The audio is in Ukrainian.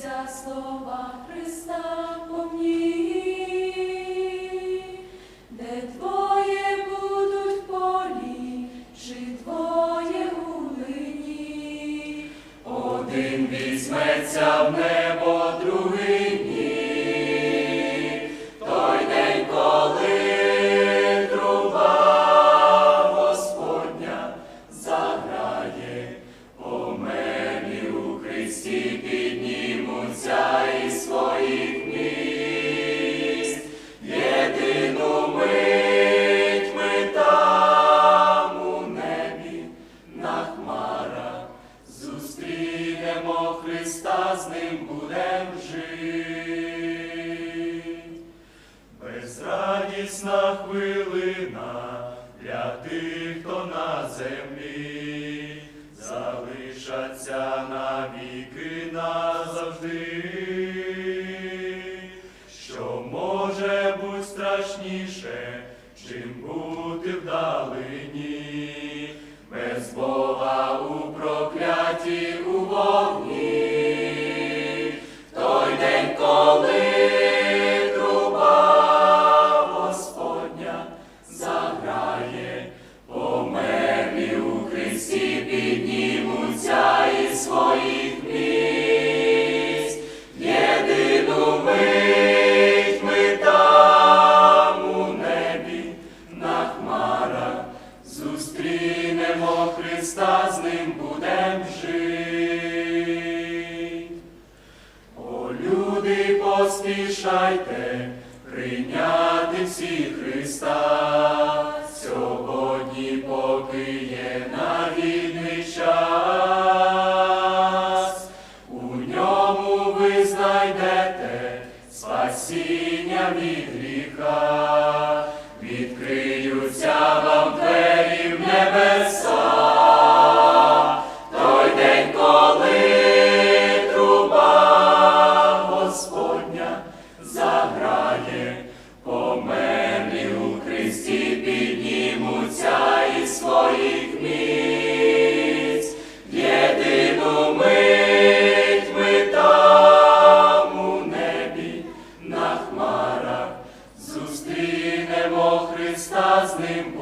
Збулися слова Христа по де твоє будуть полі, чи твоє у один візьметься в небо. Знайдемо Христа, з ним будем жити. безрадісна хвилина для тих, хто на землі, залишаться навіки назавжди, що може бути страшніше, чим бути вдалині, без Бога у прокляті. Заграє, померлі у Христі піднімуться із своїх місць, єдину мить ми там у небі на хмарах зустрінемо. Христа, з ним будем жить. О, люди, поспішайте прийняти всі Христа, спасіння від гріха, відкриються вам двері в небеса, той день, коли труба Господня. name